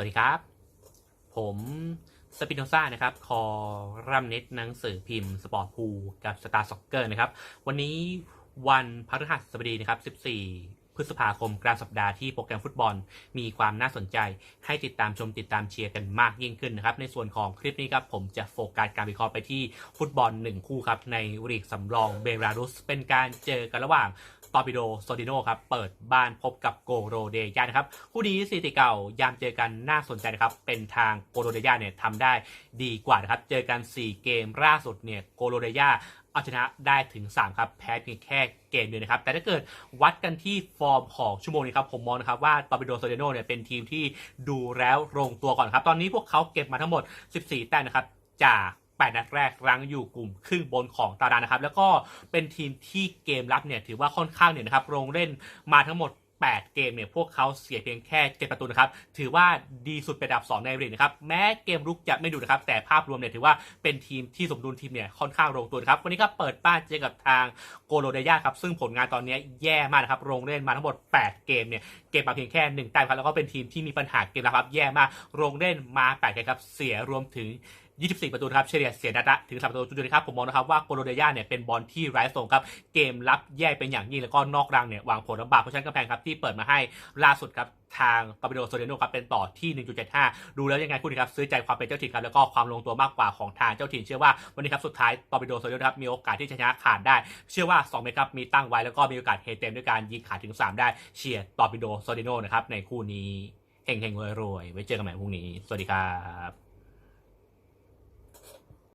วัสดีครับ ผมสปินโนซ่านะครับ คอรัมเน็ตหนังสือพิมพ์ สปอร์ตพูกับสตาร์ซ็อกเกอร์นะครับ วันนี้วันพฤหัสบดีนะครับ 14 พฤษภาคมกลางสัปดาห์ที่โปรแกรมฟุตบอล มีความน่าสนใจ ให้ติดตามชมติดตามเชียร์กันมากยิ่งขึ้นนะครับ ในส่วนของคลิปนี้ครับ ผมจะโฟกัสการวิเคราะห์ไปที่ฟุตบอล 1 คู่ครับ ในลีกสำรองเบลารุส เป็นการเจอกันระหว่าง ตอร์ปิโดโซดิโนครับเปิดบ้านพบกับโกโรเดย่านะครับคู่นี้สถิติเก่ายามเจอกันน่าสนใจนะครับเป็นทางโกโรเดย่าเนี่ยทำได้ดีกว่านะครับเจอกัน 4 เกมล่าสุดเนี่ยโกโรเดย่าเอาชนะได้ถึง 3 ครับแพ้เพียงแค่เกมเดียวนะครับ แต่ถ้าเกิดวัดกันที่ฟอร์มของชั่วโมงนี้ครับ ผมมองนะครับว่าตอร์ปิโดโซเดโนเนี่ยเป็นทีมที่ดูแล้วลงตัวก่อนครับ ตอนนี้พวกเขาเก็บมาทั้งหมด 14 แต้มนะครับจาก 8 นัดแรกรั้งอยู่กลุ่มครึ่งบนของตารางนะครับ แล้วก็เป็นทีมที่เกมรับเนี่ยถือว่าค่อนข้างเนี่ยนะครับลงเล่นมาทั้งหมด 8 เกมเนี่ยพวกเขาเสียเพียงแค่7ประตูนะครับ ถือว่าดีสุดเป็นอันดับ 2 ในลีกนะครับ แม้เกมรุกจะไม่ดูนะครับ แต่ภาพรวมเนี่ยถือว่าเป็นทีมที่สมดุลทีมเนี่ยค่อนข้างลงตัวครับวันนี้ก็เปิดบ้านเจอกับทางโกโลเดยาครับ ซึ่งผลงานตอนนี้แย่มากนะครับลงเล่นมาทั้งหมด 8 เกมเนี่ยเก็บมาเพียงแค่1แต้มครับแล้วก็เป็นทีมที่มีปัญหาเกมรับครับแย่มากลงเล่นมา8เกมครับเสียรวมถึง 24 ประตูครับเฉลี่ยเสียนัดละถึง3ประตูจุดๆครับผมมองนะครับว่าโกโลเดียเนี่ยเป็นบอลที่ไร้ส่งครับเกมรับแย่เป็นอย่างยิ่งแล้วก็นอกรังเนี่ยวางผลลำบากเพราะฉะนั้นกำแพงครับที่เปิดมาให้ล่าสุดครับทางกาบิโดโซเดโนครับเป็นต่อที่ 1.75 ดูแล้วยังไงคุณครับซื้อใจความเป็นเจ้าถิ่นครับแล้วก็ความลงตัวมากกว่าของทางเจ้าถิ่นเชื่อว่าวันนี้ครับสุดท้ายตอร์ปิโดโซเดโนครับมีโอกาสที่จะชนะขาดได้ เชื่อว่า 2 เมตรครับมีตั้งไว้แล้วก็มีโอกาสเฮเต็มด้วยการยิงขาดถึง 3 ได้เชียร์ตอร์ปิโดโซเดโนนะครับในคู่นี้เฮงๆรวยๆไว้เจอกันใหม่พรุ่งนี้ สวัสดีครับ